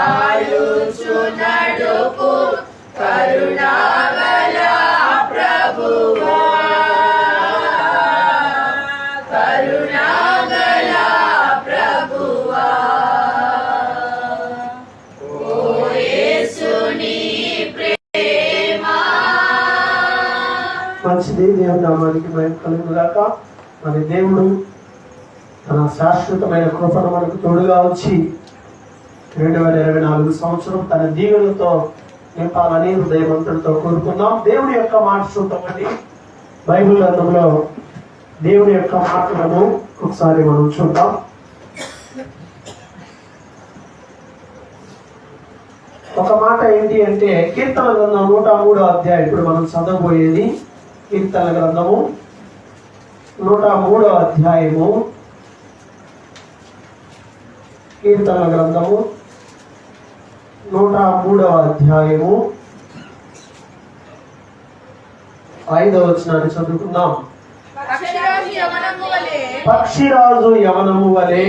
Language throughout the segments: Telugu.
బలమునిచ్చి కరుణాగల ప్రభువా. కరుణాగల ప్రభువా. మంచిది దేవుని నామానికి మేము కలుగుగాక మరి దేవుడు తన శాశ్వతమైన కృపను మనకు తోడుగా వచ్చి రెండు వేల ఇరవై నాలుగు సంవత్సరం తన దీవులతో నింపాలని హృదయవంతుడితో కోరుకుందాం. దేవుని యొక్క మాట చూద్దామండి బైబిల్ గ్రంథంలో దేవుని యొక్క మాటలను ఒకసారి మనం చూద్దాం. ఒక మాట ఏంటి అంటే కీర్తన గ్రంథం నూట మూడో అధ్యాయం. ఇప్పుడు మనం చదవబోయేది కీర్తన గ్రంథము నూట మూడో అధ్యాయము. కీర్తన గ్రంథము నూట మూడవ అధ్యాయము. ఐదవ వచనాన్ని చదువుకుందాం. పక్షిరాజు యవనము వలె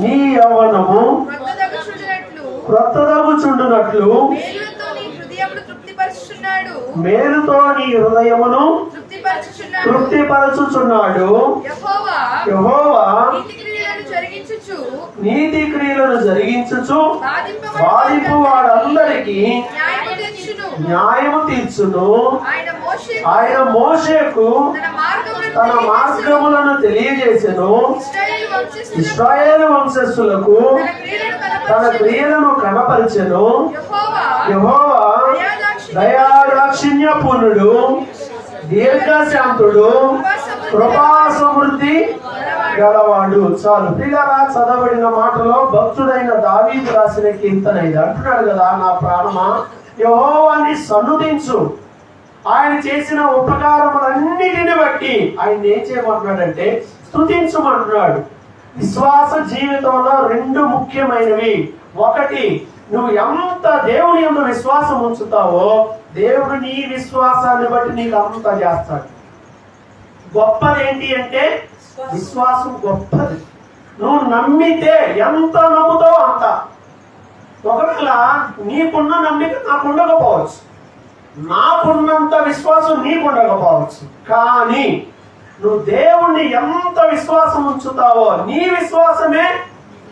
నీ యవనము క్రొత్తదగుచుండినట్లు మేలుతో నీ హృదయమును తృప్తిపరుచుచున్నాడు. యెహోవా నీతి క్రియలను జరిగించుచు బాధింపబడిన బాధింపు వారందరికీ న్యాయము తీర్చును. ఆయన మోషేకు తన మార్గములను తెలియజేసెను. ఇస్రాయేల్ వంశస్థులకు తన క్రియలను కనపరచెను. యెహోవా యెహోవా దయాదాక్షిణ్యము దయాదాక్షిణ్య పూర్ణుడు దీర్ఘశాంతుడు కృపా సమృద్ధి గలవాడు. చాలు. పిల్లరా చదవబడిన మాటలో భక్తుడైన దావీదు రాసిన కీర్తన ఇది. అంటున్నాడు కదా నా ప్రాణమా? యహోవాన్ని సన్నుదించు. ఆయన చేసిన ఉపకారములన్నిటిని బట్టి ఆయన ఏం చేయమంటున్నాడంటే స్థుతించమంటున్నాడు విశ్వాస జీవితంలో రెండు ముఖ్యమైనవి. ఒకటి నువ్వు ఎంత దేవుని యొక్క విశ్వాసం ఉంచుతావో దేవుడు నీ విశ్వాసాన్ని బట్టి నీకు అంత చేస్తాడు. గొప్పది ఏంటి అంటే విశ్వాసం గొప్పది. నువ్వు నమ్మితే ఎంత నమ్ముతావో అంత. ఒకవేళ నీకున్న నమ్మిక నాకు ఉండకపోవచ్చు. నాకున్నంత విశ్వాసం నీకు ఉండకపోవచ్చు. కానీ నువ్వు దేవుణ్ణి ఎంత విశ్వాసం ఉంచుతావో నీ విశ్వాసమే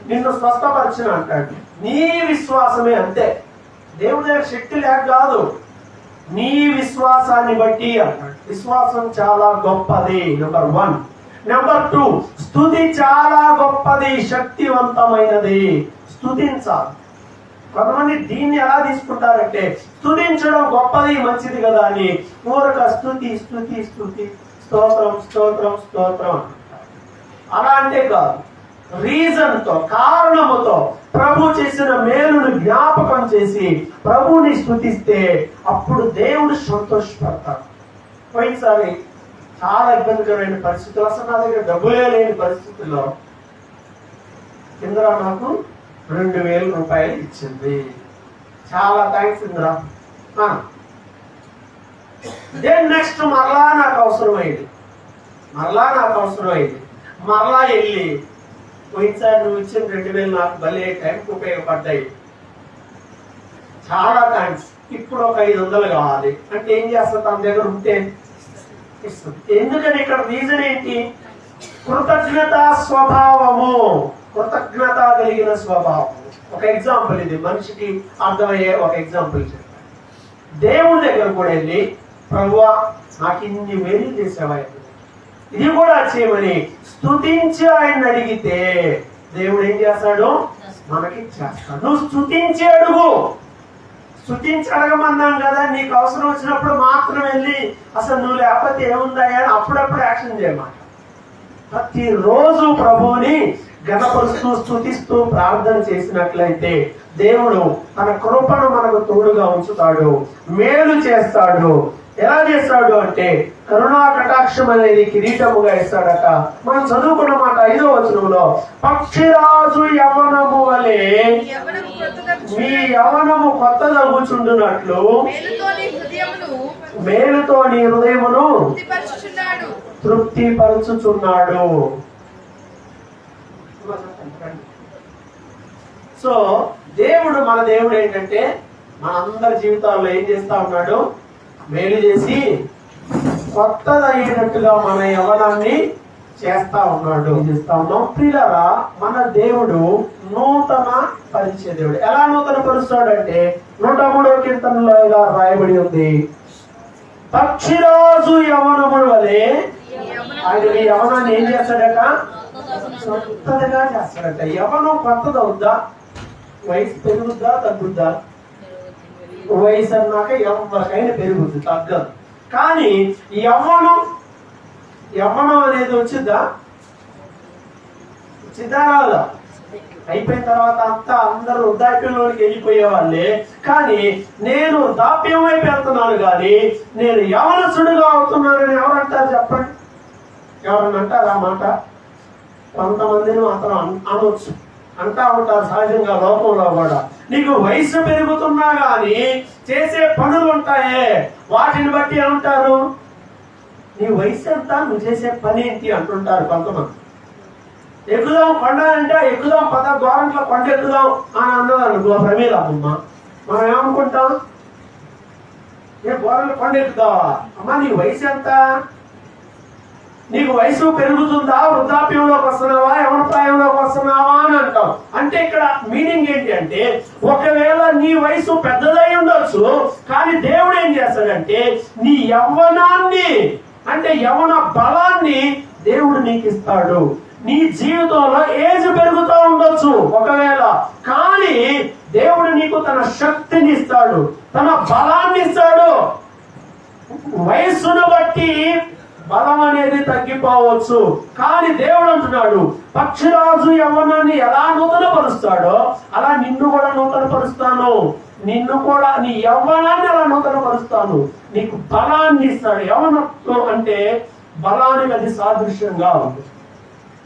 నిన్ను స్వస్థపరిచిన అంటాడు. నీ విశ్వాసమే అంతే. దేవుని దగ్గర శక్తి లేక కాదు. నీ విశ్వాసాన్ని బట్టి విశ్వాసం చాలా గొప్పది నెంబర్ వన్ నెంబర్ టూ స్థుతి చాలా గొప్పది శక్తివంతమైనది. స్థుతించాలి. కొంతమంది దీన్ని ఎలా తీసుకుంటారంటే స్తుతించడం గొప్పది మంచిది కదా అని ఊరక స్థుతి స్థుతి స్థుతి స్తోత్రం స్తోత్రం స్తోత్రం అలా అంటే కాదు. రీజన్తో కారణముతో ప్రభు చేసిన మేలును జ్ఞాపకం చేసి ప్రభుని స్థుతిస్తే అప్పుడు దేవుడు సంతోషపడతాడు. పోయినసారి చాలా ఇబ్బందికరమైన పరిస్థితులు అసలు నా దగ్గర డబ్బులే లేని పరిస్థితుల్లో ఇందిరా నాకు రెండు వేల రూపాయలు ఇచ్చింది. చాలా థ్యాంక్స్ ఇందిరా. దెన్ నెక్స్ట్ మరలా నాకు అవసరమైంది. మరలా నాకు అవసరమైంది. మరలా వెళ్ళి పోయినసారి నువ్వు ఇచ్చిన రెండు వేలు నాకు భలే టైంకి ఉపయోగపడ్డాయి. చాలా థ్యాంక్స్ ఇప్పుడు ఒక ఐదు వందలు కావాలి. అంటే ఏం చేస్తా తన దగ్గర ఉంటే? ఇస్తుంది. ఎందుకని ఇక్కడ రీజన్ ఏంటి? కృతజ్ఞత స్వభావము. కృతజ్ఞత కలిగిన స్వభావం. ఒక ఎగ్జాంపుల్ ఇది. మనిషికి అర్థమయ్యే ఒక ఎగ్జాంపుల్ చెప్పాను దేవుని దగ్గర కూడా వెళ్ళి ప్రభువా నాకు ఇన్ని మేలు చేసేవాళ్ళు ఇది కూడా చేయమని స్థుతించి ఆయన అడిగితే దేవుడు ఏం చేస్తాడు? మనకి చేస్తాడు నువ్వు స్థుతించి అడుగు. స్తుతించి అడగమన్నాం కదా నీకు అవసరం వచ్చినప్పుడు మాత్రం వెళ్ళి అసలు నువ్వు లేకపోతే ఏముందా అని అప్పుడప్పుడు యాక్షన్ చేయమాట. ప్రతిరోజు ప్రభువుని గణపరుస్తూ స్తుతిస్తూ ప్రార్థన చేసినట్లయితే దేవుడు తన కృపను మనకు తోడుగా ఉంచుతాడు మేలు చేస్తాడు. ఎలా చేస్తాడు అంటే కరుణా కటాక్షం అనేది కిరీటముగా ఇస్తాడట. మనం చదువుకున్న మాట ఐదో వచనంలో పక్షిరాజు యవనము వలె. మీ యవనము కొత్త తగ్గుచుండునట్లు మేలుతో నీ హృదయమును తృప్తి పరచుచున్నాడు సో దేవుడు మన దేవుడు ఏంటంటే మనందరి జీవితాల్లో ఏం చేస్తా ఉన్నాడు? మేలు చేసి కొత్తదైనట్టుగా మన యవనాన్ని చేస్తా ఉన్నాడు. చేస్తా ఉన్నాం? మన దేవుడు నూతన పరిచయ దేవుడు. ఎలా నూతన పరుస్తాడంటే నూట మూడో కీర్తనలో ఇలా రాయబడి ఉంది. పక్షిరాజు యవనముడు వలె ఆయన ఈ యవనాన్ని ఏం చేస్తాడట? కొత్తదిగా చేస్తాడట. యవనం కొత్తది అవుద్దా వయసు పెరుగుద్దా? తగ్గుద్దా? వయసు అన్నాక ఎవరికైనా పెరుగుద్ది తగ్గదు. కానీ యవ్వనం యవ్వనం అనేది వచ్చిద్దా? వచ్చిద్దా రాదా? అయిపోయిన తర్వాత అంతా అందరూ వృద్ధాప్యంలోకి వెళ్ళిపోయేవాళ్ళే. కానీ నేను వృద్ధాప్యం వైపు వెళ్తున్నాను కానీ నేను యవనసుడుగా అవుతున్నానని ఎవరంటారు చెప్పండి? ఎవరన్నా అంటారు ఆ మాట? కొంతమందిని అతను అనవచ్చు అనొచ్చు. అంటా ఉంటారు సహజంగా లోకంలో కూడా. నీకు వయసు పెరుగుతున్నా గాని చేసే పనులు ఉంటాయే. వాటిని బట్టి ఏమంటారు? నీ వయసు ఎంత? నువ్వు చేసే పని ఏంటి అంటుంటారు కొంతమంది. ఎక్కుదాం కొండ అంటే ఎక్కుదాం పద గోరంట్లో కొండ ఎక్కుదాం అని అన్నది అనుకో ప్రమీల అమ్మ. మనం ఏమనుకుంటాం? ఏ గోరంట్ల కొండ ఎక్కుదావా అమ్మా నీ వయసు ఎంత? నీకు వయసు పెరుగుతుందా? వృద్ధాప్యంలోకి వస్తున్నావా? యవనప్రాయంలోకి వస్తున్నావా అని అంటాం అంటే ఇక్కడ మీనింగ్ ఏంటి అంటే ఒకవేళ నీ వయసు పెద్దదై ఉండొచ్చు కానీ దేవుడు ఏం చేస్తాడంటే నీ యవ్వనాన్ని అంటే యవన బలాన్ని దేవుడు నీకు ఇస్తాడు నీ జీవితంలో ఏజ్ పెరుగుతూ ఉండొచ్చు ఒకవేళ కానీ దేవుడు నీకు తన శక్తిని ఇస్తాడు తన బలాన్ని ఇస్తాడు. వయస్సును బట్టి బలం అనేది తగ్గిపోవచ్చు. కానీ దేవుడు అంటున్నాడు పక్షిరాజు యవ్వనాన్ని ఎలా నూతనపరుస్తాడో అలా నిన్ను కూడా నూతనపరుస్తాను. నిన్ను కూడా నీ యవ్వనాన్ని అలా నూతనపరుస్తాను. నీకు బలాన్ని ఇస్తాడు. యవ్వనత్వం అంటే బలానికి అది సాదృశ్యంగా ఉంది.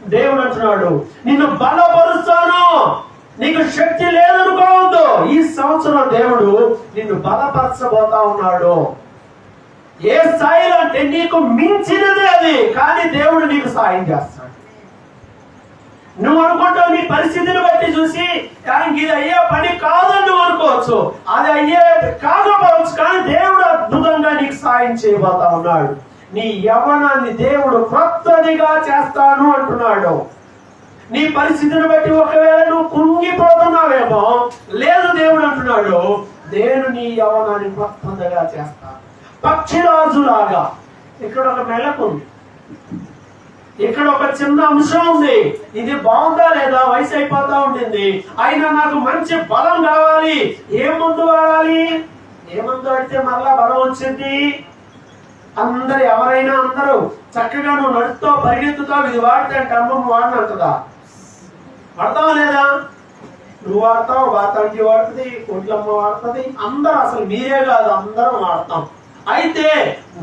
దేవుడు అంటున్నాడు నిన్ను బలపరుస్తాను. నీకు శక్తి లేదనుకోవద్దు. ఈ సంవత్సరం దేవుడు నిన్ను బలపరచబోతా ఉన్నాడు. ఏ స్థాయిలో అంటే నీకు మించినది అది కానీ దేవుడు నీకు సాయం చేస్తాడు. నువ్వు అనుకుంటావు నీ పరిస్థితిని బట్టి చూసి కానీ ఇది అయ్యే పని కాదని నువ్వు అనుకోవచ్చు. అది అయ్యే కాకపోవచ్చు కానీ దేవుడు అద్భుతంగా నీకు సాయం చేయబోతా ఉన్నాడు. నీ యవనాన్ని దేవుడు క్రొత్తదిగా చేస్తాను అంటున్నాడు. నీ పరిస్థితిని బట్టి ఒకవేళ నువ్వు కుంగిపోతున్నావేమో లేదు దేవుడు అంటున్నాడు నేను నీ యవనాన్ని క్రొత్తదిగా చేస్తాను. పక్షిరాజులాగా ఇక్కడ ఒక మెలకు ఉంది. ఇక్కడ ఒక చిన్న అంశం ఉంది. ఇది బాగుందా లేదా? వయసు అయిపోతా ఉండింది. అయినా నాకు మంచి బలం కావాలి. ఏ మందు వాడాలి? ఏ మందు ఆడితే మరలా బలం వచ్చింది? అందరు ఎవరైనా అందరూ చక్కగా నువ్వు నడుతో పరిగెత్తుతావు ఇది వాడితే కర్మం అమ్మమ్మ వాడినంటదా వాడతావా లేదా? నువ్వు వాడతావు వాతాంటి వాడుతుంది కోట్లమ్మ వాడుతుంది. అందరూ అసలు మీరే కాదు అందరం వాడతాం. అయితే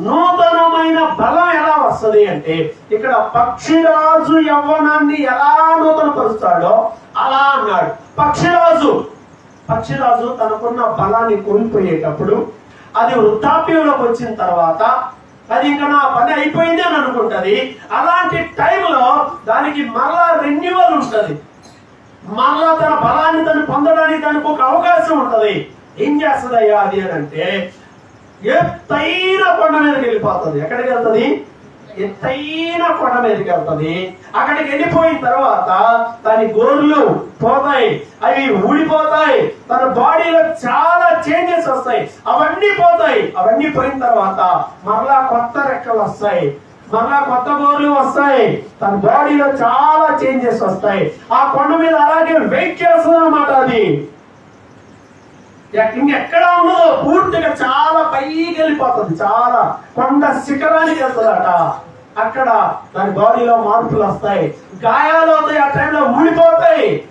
నూతనమైన బలం ఎలా వస్తుంది అంటే ఇక్కడ పక్షిరాజు యవ్వనాన్ని ఎలా నూతన పరుస్తాడో అలా అన్నాడు. పక్షిరాజు. పక్షిరాజు తనకున్న బలాన్ని కోల్పోయేటప్పుడు అది వృద్ధాప్యంలోకి వచ్చిన తర్వాత అది ఇంకా నా పని అయిపోయింది అని అనుకుంటది. అలాంటి టైంలో దానికి మరలా రెన్యువల్ ఉంటుంది. మరలా తన బలాన్ని తను పొందడానికి దానికి ఒక అవకాశం ఉంటది. ఏం చేస్తుందయ్యా అది అని అంటే ఎత్తైన కొండ మీదకి వెళ్ళిపోతుంది. ఎక్కడికి వెళ్తుంది? ఎత్తైన కొండ మీదకి వెళ్తుంది. అక్కడికి వెళ్ళిపోయిన తర్వాత దాని గోర్లు పోతాయి. అవి ఊడిపోతాయి. తన బాడీలో చాలా చేంజెస్ వస్తాయి. అవన్నీ పోతాయి. అవన్నీ పోయిన తర్వాత మరలా కొత్త రెక్కలు వస్తాయి. మరలా కొత్త గోర్లు వస్తాయి. తన బాడీలో చాలా చేంజెస్ వస్తాయి. ఆ కొండ మీద అలాగే వెయిట్ చేస్తుంది అన్నమాట అది. ఇంకెక్కడ ఉండదు పూర్తిగా చాలా పైకి వెళ్ళిపోతుంది. చాలా కొండ శిఖరానికి వెళ్తుందట. అక్కడ దాని బాడీలో మార్పులు వస్తాయి. గాయాలు అవుతాయి ఆ టైంలో ఊడిపోతాయి.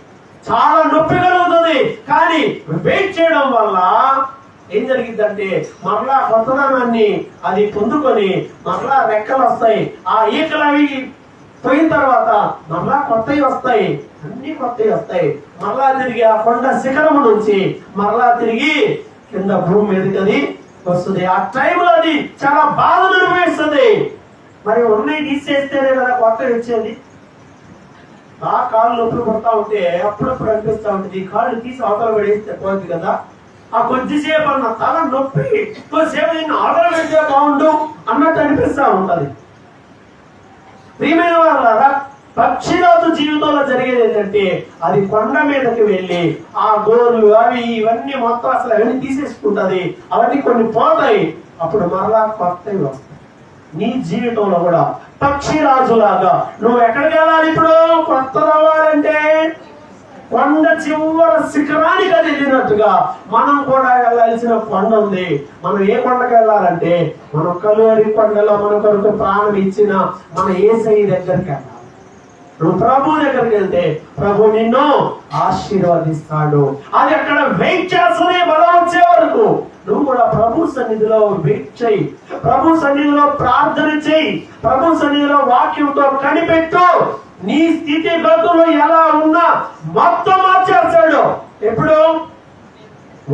చాలా నొప్పి కలుగుతుంది. కానీ వెయిట్ చేయడం వల్ల ఏం జరిగిందంటే మరలా కొత్తదనాన్ని అది పొందుకొని మరలా రెక్కలు వస్తాయి. ఆ ఈకలు అవి పోయిన తర్వాత మరలా కొత్తవి వస్తాయి. అన్ని కొత్తవి వస్తాయి. మరలా తిరిగి ఆ కొండ శిఖరము నుంచి మరలా తిరిగి కింద భూమి మీదకి అది వస్తుంది. ఆ టైంలో అది చాలా బాధ నిర్వహిస్తుంది మరి ఉన్నాయి తీసేస్తేనే కదా కొత్తవి వచ్చేది. ఆ కాళ్ళు నొప్పులు పడతా ఉంటే అప్పుడప్పుడు అనిపిస్తా ఉంటుంది. ఈ కాళ్ళు తీసి అవతల పడేస్తే పోతుంది కదా. ఆ కొద్దిసేపు అన్న తల నొప్పి ఎక్కువసేపు నేను ఆర్డర్ పెడితే బాగుండు అన్నట్టు అనిపిస్తా ఉంటుంది. ప్రియమైన వాళ్ళారా పక్షిరాజు జీవితంలో జరిగేది ఏంటంటే అది కొండ మీదకి వెళ్ళి ఆ గోలు అవి ఇవన్నీ మొత్తం అసలు అవన్నీ తీసేసుకుంటది. అవన్నీ కొన్ని పోతాయి. అప్పుడు మరలా కొత్తవి వస్తాయి నీ జీవితంలో కూడా పక్షిరాజులాగా నువ్వు ఎక్కడికి వెళ్ళాలి ఇప్పుడు? కొత్త రావాలంటే కొండ చివర శిఖరానికి అది వెళ్ళినట్టుగా మనం కూడా వెళ్ళాల్సిన కొండ ఉంది. మనం ఏ కొండకు వెళ్ళాలంటే మన కలువరి కొండలో మన కొరకు ప్రాణం ఇచ్చిన మన ఏసై దగ్గరికి వెళ్ళాలి. నువ్వు ప్రభు దగ్గరికి వెళ్తే ప్రభు నిన్ను ఆశీర్వదిస్తాడు. అది అక్కడ వెయిట్ చేస్తూనే బలం వచ్చే వరకు. నువ్వు కూడా ప్రభు సన్నిధిలో వెయిట్ చేయి. ప్రభు సన్నిధిలో ప్రార్థన చేయి. ప్రభు సన్నిధిలో వాక్యంతో కనిపెట్టు. నీ స్థితి గతులు ఎలా ఉన్నా మొత్తం మార్చేస్తాడు. ఎప్పుడు?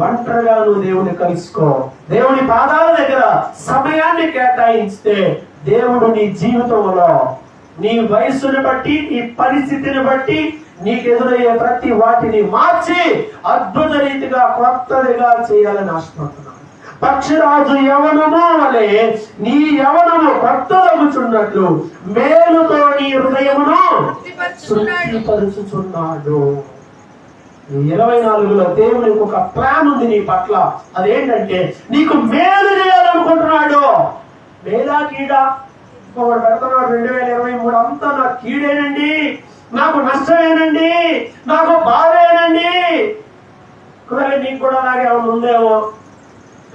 ఒంటరిగా నువ్వు దేవుని కలుసుకో. దేవుని పాదాల దగ్గర సమయాన్ని కేటాయిస్తే దేవుడు నీ జీవితంలో నీ వయస్సుని బట్టి నీ పరిస్థితిని బట్టి నీకు ఎదురయ్యే ప్రతి వాటిని మార్చి అద్భుత రీతిగా కొత్తదిగా చేయాలని ఆశపడుతున్నాను. పక్షిరాజు యవనము వలె నీ యవనము కొత్తదగుచున్నట్లు మేలుతో నీ హృదయమును శుద్ధిపరుచుచున్నాడు. ఇరవై నాలుగులో దేవునికి ఒక ప్లాన్ ఉంది నీ పట్ల. అదేంటంటే నీకు మేలు చేయాలనుకుంటున్నాడు. మేలా కీడా? ఒకడు పెడుతున్నాడు రెండు వేల ఇరవై మూడు. అంతా నాకు కీడేనండి. నాకు నష్టమేనండి. నాకు బాధేనండి. ఒకవేళ నీకు కూడా అలాగే ఉందేమో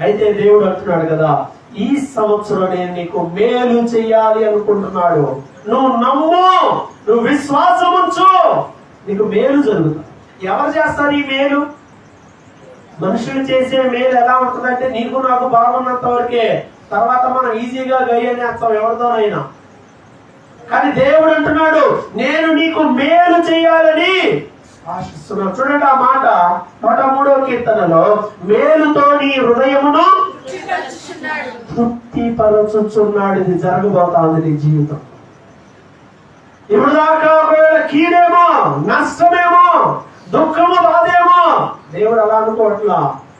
అయితే దేవుడు అంటున్నాడు కదా ఈ సంవత్సరం నేను నీకు మేలు చెయ్యాలి అనుకుంటున్నాడు. నువ్వు నమ్ము నువ్వు విశ్వాసం ఉంచు. నీకు మేలు జరుగుతుంది. ఎవరు చేస్తారు ఈ మేలు? మనుషులు చేసే మేలు ఎలా ఉంటుందంటే నీకు నాకు బాగున్నంత వరకే. తర్వాత మనం ఈజీగా గయ్యనేస్తాం ఎవరితోనైనా. కానీ దేవుడు అంటున్నాడు నేను నీకు మేలు చేయాలని ఆశిస్తున్నాను. చూడండి ఆ మాట నూట మూడో కీర్తనలో మేలుతో నీ హృదయమును తృప్తిపరచుచున్నాడు. తృప్తిపరచుచున్నాడు ఇది జరగబోతుంది నీ జీవితం. ఇప్పుడు దాకా ఒకవేళ కీడేమో నష్టమేమో దుఃఖము బాధేమో దేవుడు అలా అనుకోవట్లా.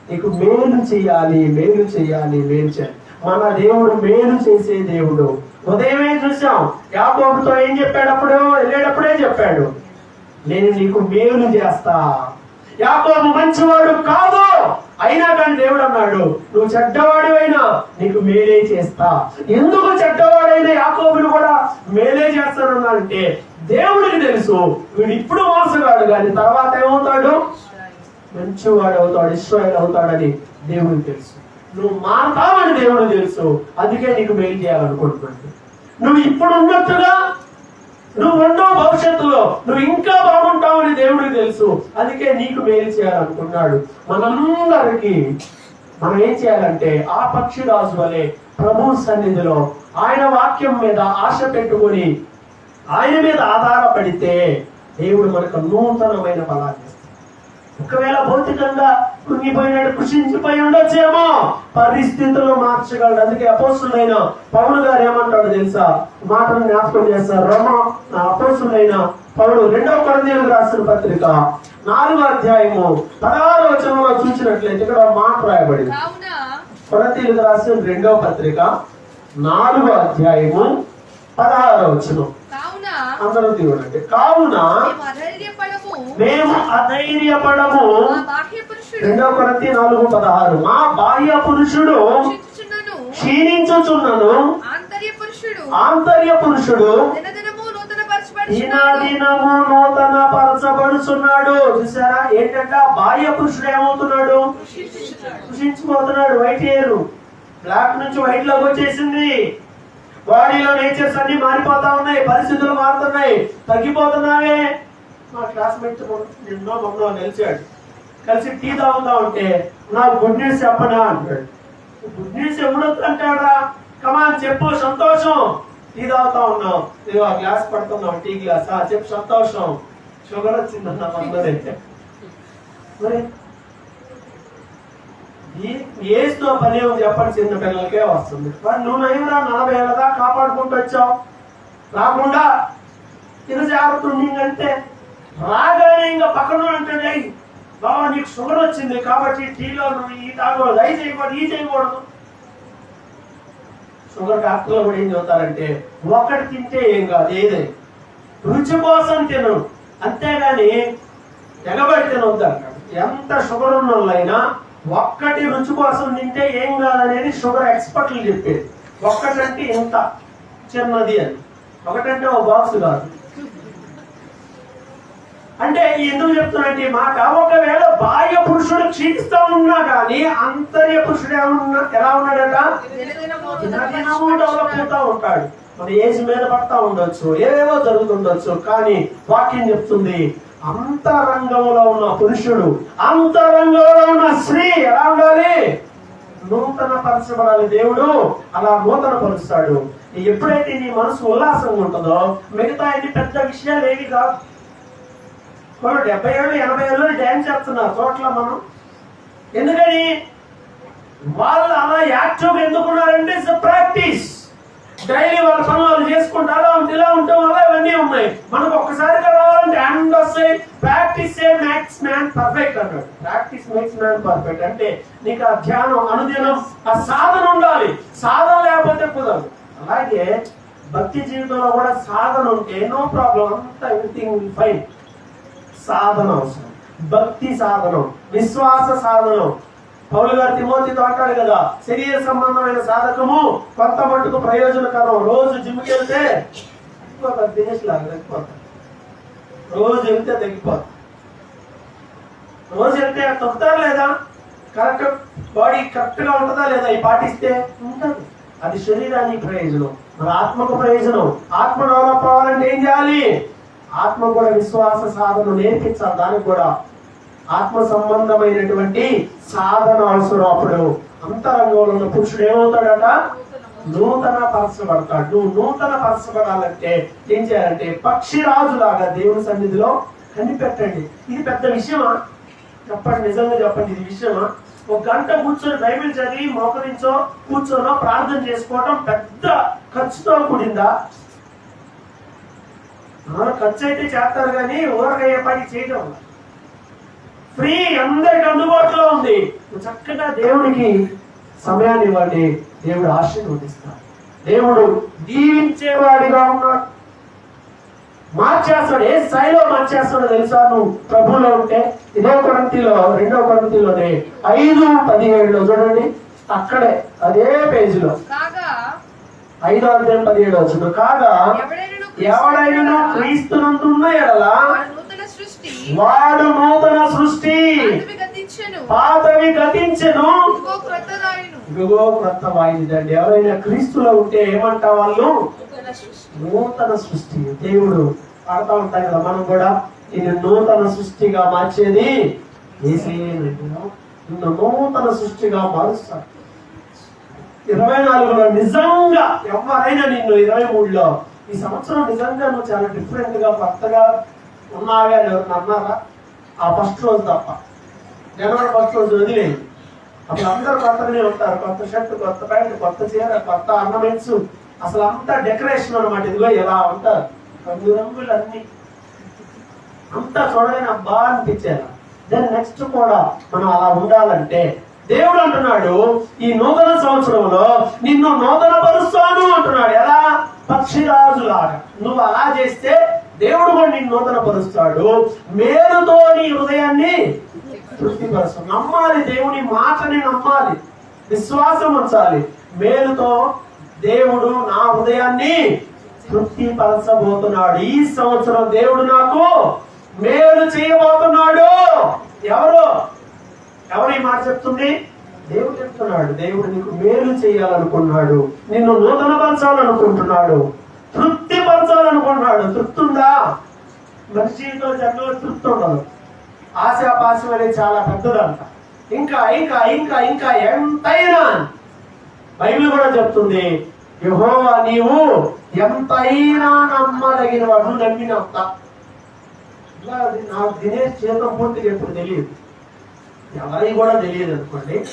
నీకు మేలు చేయాలి మేలు చేయాలి మేలు చేయాలి. మన దేవుడు మేలు చేసే దేవుడు. ఉదయమే చూసాం యాకోబుతో ఏం చెప్పాడు అప్పుడు వెళ్ళేటప్పుడే చెప్పాడు. నేను నీకు మేలు చేస్తా. యాకోబు మంచివాడు కాదు. అయినా కానీ దేవుడు అన్నాడు నువ్వు చెడ్డవాడివైనా నీకు మేలే చేస్తా. ఎందుకు చెడ్డవాడైన యాకోబుని కూడా మేలే చేస్తానన్నాడంటే దేవుడికి తెలుసు వీడు ఇప్పుడు మోసగాడు కానీ తర్వాత ఏమవుతాడు? మంచివాడు అవుతాడు ఇస్రాయల్ అవుతాడని దేవుడికి తెలుసు. నువ్వు మారతావని దేవుడు తెలుసు. అందుకే నీకు మెయిల్ చేయాలనుకుంటున్నాడు నువ్వు ఇప్పుడు ఉన్నట్టుగా నువ్వు ఉండవు భవిష్యత్తులో నువ్వు ఇంకా బాగుంటావని దేవుడికి తెలుసు. అందుకే నీకు మేలు చేయాలనుకున్నాడు. మనందరికీ మనం ఏం చేయాలంటే ఆ పక్షిరాజు వలె ప్రభు సన్నిధిలో ఆయన వాక్యం మీద ఆశ పెట్టుకొని ఆయన మీద ఆధారపడితే దేవుడు మనకు నూతనమైన బలాన్ని ఒకవేళ భౌతికంగా కృంగిపోయినట్టు కృషించిపోయి ఉండొచ్చేమో పరిస్థితులు మార్చగలడు అందుకే అపోసులైన పౌలు గారు ఏమంటాడు తెలుసా? మాటను జ్ఞాపకం చేస్తారు. రోమ అపోసులైన పౌలు రెండవ కొరందీయులకు రాసిన పత్రిక నాలుగో అధ్యాయము పదహారు వచనంలో చూసినట్లయితే ఇక్కడ మాట రాయబడింది. కొరందీయులకు రాసిన రెండవ పత్రిక నాలుగో అధ్యాయము పదహారో వచనం. అందరూ చూడండి. కావున మేము అధైర్యపడము. రెండవ కొరంతి నాలుగు పదహారు. మా బాహ్య పురుషుడు క్షీణించుచున్నను. ఆంతర్య పురుషుడు దినదినము నూతన పరచబడుచున్నాడు. చూసారా ఏంటంటే? బాహ్య పురుషుడు ఏమవుతున్నాడు? కృషించిపోతున్నాడు. White hair. బ్లాక్ నుంచి వైట్లోకి వచ్చేసింది. బాడీలో నేచర్స్ అన్ని మారిపోతా ఉన్నాయి. పరిస్థితులు మారుతున్నాయి. తగ్గిపోతున్నావే. మా క్లాస్మేట్ నిన్నో మొన్న నిలిచాడు. కలిసి టీ తాగుతా ఉంటే నాకు గుడ్ న్యూస్ చెప్పనా అంటాడు. గుడ్ న్యూస్ ఎప్పుడు అంటాడా కమాన్ చెప్పు సంతోషం. టీ తాగుతా ఉన్నాం ఇదిగో ఆ గ్లాస్ పడుతున్నాం టీ గ్లాస్ ఆ చెప్పు సంతోషం. షుగర్ వచ్చిందన్న మందరైతే మరి ఈ- పని చెప్పండి చిన్న పిల్లలకే వస్తుంది. మరి నువ్వు అయినా నలభై ఏళ్ళదా కాపాడుకుంటూ వచ్చావు. రాకుండా ఇది జాగ్రత్త అంటే రాగానే ఇంకా పక్కన అంటే బాబా నీకు షుగర్ వచ్చింది కాబట్టి టీలో నువ్వు ఈ తాగకూడదు అయి చేయకూడదు ఈ చేయకూడదు. షుగర్ డాక్టర్లు కూడా ఏం చెబుతారంటే ఒకటి తింటే ఏం కాదు ఏదే. రుచి కోసం తినను అంతేగాని ఎగబడి తినొద్దు అంటాడు ఎంత షుగర్ ఉన్న వాళ్ళైనా ఒక్కటి రుచి కోసం తింటే ఏం కాదనేది షుగర్ ఎక్స్పర్ట్లు చెప్పేది. ఒక్కటంటే ఇంత చిన్నది అని. ఒకటంటే ఓ బాక్స్ కాదు. అంటే ఎందుకు చెప్తున్నట్టు ఈ మాట ఒకవేళ బాహ్య పురుషుడు క్షీణిస్తా ఉన్నా కానీ అంతర్య పురుషుడు ఏమన్నా ఎలా ఉన్నాడట? దినదినము డెవలప్ అవుతా ఉంటాడు. మన ఏజ్ మీద పడతా ఉండొచ్చు ఏవేవో జరుగుతుండొచ్చు కానీ వాక్యం చెప్తుంది అంతరంగంలో ఉన్న పురుషుడు అంతరంగంలో ఉన్న స్త్రీ ఎలా ఉండాలి? నూతన పరచబడాలి దేవుడు అలా నూతన పరుస్తాడు. ఎప్పుడైతే నీ మనసు ఉల్లాసంగా ఉంటుందో మిగతా అన్ని పెద్ద విషయాలు ఏవి కాదు. వాళ్ళు డెబ్బై ఏళ్ళు ఎనభై ఏళ్ళు డ్యాన్స్ చేస్తున్నారు చోట్ల మనం. ఎందుకని? వాళ్ళు అలా యాక్టివ్గా ఎందుకున్నారంటే ఇట్స్ ప్రాక్టీస్ డైలీ వాళ్ళ పనులు వాళ్ళు చేసుకుంటారు అలా ఉంటే ఇలా ఉండటం వల్ల ఇవన్నీ ఉన్నాయి. మనకు ఒక్కసారిగా రావాలంటే అండ్ వస్తాయి practice a makes man perfect అన్నాడు ప్రాక్టీస్ మేక్స్ మ్యాన్ పర్ఫెక్ట్ అంటే నీకు ఆ ధ్యానం అనుదినం ఆ సాధన ఉండాలి. సాధన లేకపోతే కుదరదు. అలాగే భక్తి జీవితంలో కూడా సాధన ఉంటే నో ప్రాబ్లం అంతా ఎవ్రీథింగ్ ఫైన్ సాధన. అవసరం భక్తి సాధనం విశ్వాస సాధనం. పౌలు గారు తిమోతితో అంటాడు కదా శరీర సంబంధమైన సాధకము కొత్త మట్టుకు ప్రయోజనకరం. రోజు జిమ్కి వెళ్తే తగ్గిపోతారు దినేష్ లాగా తగ్గిపోతారు రోజు వెళ్తే తగ్గిపోతారు. రోజు వెళ్తే తొక్కుతారు లేదా? కరెక్ట్ బాడీ కరెక్ట్గా ఉంటుందా లేదా? ఈ పాటిస్తే ఉంటుంది అది శరీరానికి ప్రయోజనం మన ఆత్మకు ప్రయోజనం. ఆత్మ డెవలప్ అవ్వాలంటే ఏం చేయాలి? ఆత్మ కూడా విశ్వాస సాధన నేర్పించాలి. దానికి కూడా ఆత్మ సంబంధమైనటువంటి సాధన అవసరం అప్పుడు అంతరంగంలో ఉన్న పురుషుడు ఏమవుతాడట? నూతన పరచబడతాడు. నువ్వు నూతన పరచబడాలంటే ఏం చేయాలంటే పక్షి రాజులాగా దేవుని సన్నిధిలో కనిపెట్టండి. ఇది పెద్ద విషయమా? చెప్పండి నిజంగా చెప్పండి ఇది విషయమా? ఒక గంట కూర్చొని బైబిల్ చదివి మోకరించో కూర్చోనో ప్రార్థన చేసుకోవటం పెద్ద ఖర్చుతో కూడిందా? ఖర్చు అయితే చేస్తారు కానీ ఊరకయ్యే పని చేయడం. ఫ్రీ అందరికి అందుబాటులో ఉంది. చక్కగా దేవునికి సమయాన్ని ఇవ్వండి. దేవుడు ఆశీర్వదిస్తాడు. దేవుడు దీవించేవాడిగా ఉన్నాడు. మార్చేస్తాడు. ఏ స్థాయిలో మార్చేస్తాడో తెలుసా? నువ్వు ప్రభులో ఉంటే ఇదే కొరంతిలో రెండో కొరంతిలోనే ఐదు పదిహేడులో చూడండి. అక్కడే అదే పేజీలో. ఐదో అధ్యాయం పదిహేడు వచ్చిన కాగా? ఎవడైనా క్రీస్తునందున్న ఎడల వాడు నూతన సృష్టి. వాడు నూతన సృష్టి. పాతవి గతించెను. ఇదిగో క్రొత్త వాయిందండి ఎవరైనా క్రీస్తులో ఉంటే ఏమంటా వాళ్ళు? నూతన సృష్టి. దేవుడు పాడుతూ ఉంటాం కదా మనం కూడా. ఇది నూతన సృష్టిగా మార్చేది నిన్ను నూతన సృష్టిగా మారుస్తాడు ఇరవై నాలుగులో నిజంగా ఎవరైనా నిన్ను ఇరవై మూడులో ఈ సంవత్సరం నిజంగా నువ్వు చాలా డిఫరెంట్గా కొత్తగా ఉన్నావే అని ఎవరు అన్నారా? ఆ ఫస్ట్ రోజు తప్ప. జనవరి ఫస్ట్ రోజు వదిలేదు అప్పుడు అందరూ కొత్తగానే ఉంటారు. కొత్త షర్ట్ కొత్త ప్యాంట్ కొత్త చీర కొత్త అర్నమెంట్స్ అసలు అంతా డెకరేషన్ అన్నమాట. ఇదిగో ఎలా ఉంటారు. రంగు రంగులు అన్ని అంతా చూడగానే అబ్బా అనిపించారు దెన్ నెక్స్ట్ కూడా మనం అలా ఉండాలంటే దేవుడు అంటున్నాడు ఈ నూతన సంవత్సరంలో నిన్ను నూతన పరుస్తాను అంటున్నాడు. ఎలా? పక్షిరాజులాగా నువ్వు అలా చేస్తే దేవుడు కూడా నిన్ను నూతన పరుస్తాడు మేలుతో నీ హృదయాన్ని తృప్తిపరుస్తాడు. నమ్మాలి దేవుని మాటని నమ్మాలి విశ్వాసం ఉంచాలి. మేలుతో దేవుడు నా హృదయాన్ని తృప్తిపరచబోతున్నాడు. ఈ సంవత్సరం దేవుడు నాకు మేలు చేయబోతున్నాడు. ఎవరు? ఎవరు ఈ మాట చెప్తుంది? దేవుడు చెప్తున్నాడు దేవుడు నీకు మేలు చేయాలనుకున్నాడు నిన్ను నూతన పరచాలనుకుంటున్నాడు తృప్తి పరచాలనుకుంటున్నాడు. తృప్తి ఉందా మనిషి జీవితంలో జన్మలో తృప్తి ఉండదు. ఆశాపాశం అనేది చాలా పెద్దదంట. ఇంకా ఇంకా ఇంకా ఇంకా ఎంతైనా బైబిల్ కూడా చెప్తుంది యెహోవా నీవు ఎంతైనా నమ్మదగిన వాడు నమ్మినంత ఇలా నాకు దినేష్ చేతం పూర్తిగా ఎప్పుడు తెలియదు. ఎవరికి కూడా తెలియదు అనుకోండి.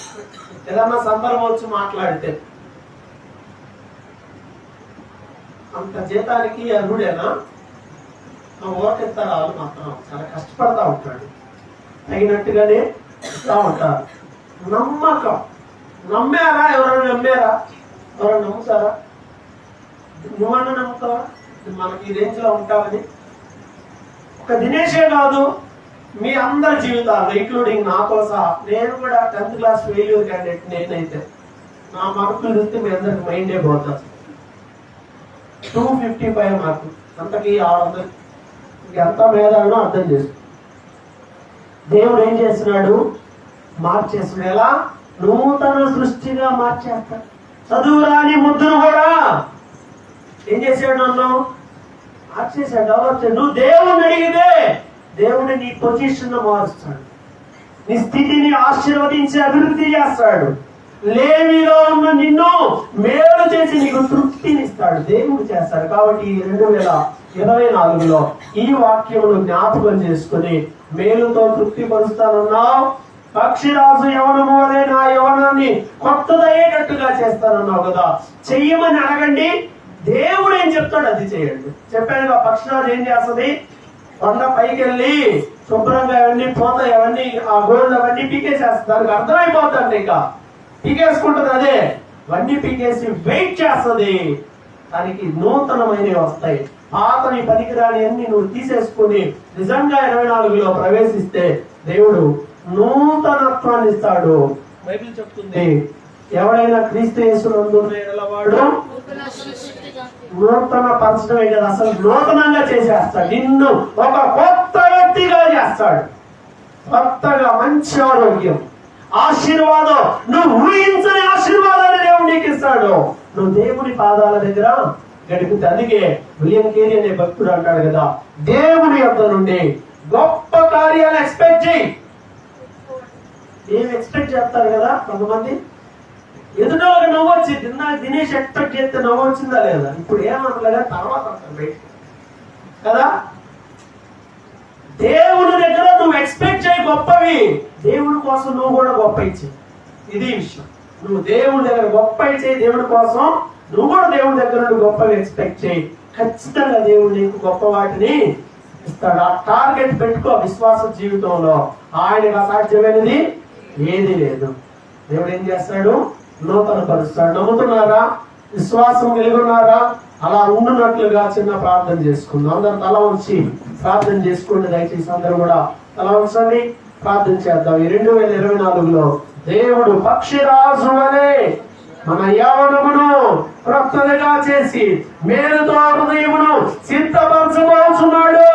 ఏదన్నా సందర్భం వచ్చి మాట్లాడితే అంత జీతానికి అర్హుడేనా? ఆ ఊరకెత్తారు మాత్రం చాలా కష్టపడతా ఉంటాడు. తగినట్టుగానే ఇస్తా ఉంటారు. నమ్మకం. నమ్మారా? ఎవరైనా నమ్మారా? ఎవరైనా నమ్ముతారా? నువ్వన్నా నమ్ముతావా? మనకి ఈ రేంజ్లో ఉంటామని ఒక దినేషే కాదు. మీ అందరి జీవితాల్లో ఇంక్లూడింగ్ నాతో సహా నేను కూడా టెన్త్ క్లాస్ ఫెయిల్యూర్ క్యాండిడేట్ నేనైతే నా మార్కులు చూస్తే మీ అందరికి మైండ్ పోతా. Two fifty five mark. అంతకి ఆరు వందలు. ఎంత మేధావినో అర్థం చేసుకో. దేవుడు ఏం చేస్తున్నాడు? మార్చేస్తున్నాడు ఎలా? నూతన సృష్టిగా మార్చేస్తాడు చదువురాని ముద్దును కూడా ఏం చేశాడు నన్ను? మార్చేశాడు డెవలప్ నువ్వు దేవుడు అడిగితే దేవుడు నీ పొజిషన్ మారుస్తాడు. నీ స్థితిని ఆశీర్వదించి అభివృద్ధి చేస్తాడు. లేవిలో ఉన్న నిన్ను మేలు చేసి నీకు తృప్తినిస్తాడు. దేవుడు చేస్తాడు. కాబట్టి ఈ రెండు వేల ఇరవై నాలుగులో ఈ వాక్యమును జ్ఞాపకం చేసుకుని మేలుతో తృప్తి పరుస్తానన్నావు. పక్షిరాజు యవనము వలె నా యవనాన్ని కొత్తదయ్యేటట్టుగా చేస్తానన్నావు కదా. చెయ్యమని అడగండి. దేవుడు ఏం చెప్తాడు అది చేయండి. చెప్పాను పక్షిరాజు ఏం చేస్తుంది? కొండ పైకి వెళ్ళి శుభ్రంగా అవన్నీ పోతాయి అవన్నీ ఆ గోల్డ్ అవన్నీ పీకేసేస్తుంది దానికి అర్థమైపోతుంది ఇంకా. పీకేసుకుంటుంది అదే. అవన్నీ పీకేసి వెయిట్ చేస్తుంది. దానికి నూతనమైనవి వస్తాయి. పాతని పనికిరాని అన్ని నువ్వు తీసేసుకుని నిజంగా ఇరవై నాలుగులో ప్రవేశిస్తే దేవుడు నూతనత్వాన్ని ఇస్తాడు. బైబిల్ చెప్తుంది. ఎవడైనా క్రీస్తు యేసునందు వాడు నూతన పరచడమే కదా. అసలు నూతనంగా చేసేస్తాడు నిన్ను ఒక కొత్త వ్యక్తిగా చేస్తాడు. కొత్తగా మంచి ఆరోగ్యం. ఆశీర్వాదం. నువ్వు ఊహించని ఆశీర్వాదాన్ని దేవుడు నీకు ఇస్తాడు. నువ్వు దేవుని పాదాల దగ్గర గడిపితే అందుకే విలియం కేరీ అనే భక్తుడు అంటాడు కదా. దేవుని యొక్క నుండి గొప్ప కార్యాలు ఎక్స్పెక్ట్ చేయి ఏం ఎక్స్పెక్ట్ చేస్తారు కదా కొంతమంది? ఎదుటో ఒక నవ్వు వచ్చింది. ఇందాక దినేష్ ఎక్స్పెక్ట్ చేస్తే నవ్వు వచ్చిందా లేదా? ఇప్పుడు ఏమనలేదా తర్వాత వస్తాను కదా? దేవుని దగ్గర నువ్వు ఎక్స్పెక్ట్ చేయి గొప్పవి. దేవుని కోసం నువ్వు కూడా గొప్ప ఇచ్చి. ఇది విషయం. నువ్వు దేవుని దగ్గర గొప్ప ఇచ్చే దేవుని కోసం నువ్వు కూడా దేవుని దగ్గర నుండి గొప్పవి ఎక్స్పెక్ట్ చేయి. ఖచ్చితంగా దేవుడు నీకు గొప్ప వాటిని ఇస్తాడు. ఆ టార్గెట్ పెట్టుకో విశ్వాస జీవితంలో. ఆయనకు అసాధ్యమైనది ఏది లేదు. దేవుడు ఏం చేస్తాడు? నూతన పరుస్తాడు నమ్ముతున్నారా? విశ్వాసం కలిగి ఉన్నారా అలా ఉండునట్లుగా చిన్న ప్రార్థన చేసుకుందాం. అందరు తల ఉంచి ప్రార్థన చేసుకోండి. దయచేసి అందరూ కూడా తల ఉంచండి ప్రార్థన చేద్దాం. ఈ రెండు వేల ఇరవై నాలుగులో దేవుడు పక్షిరాజు వలె మన యవనమును క్రొత్తదిగా చేసి మేలుతో హృదయమును సిద్ధపరచబోతున్నాడు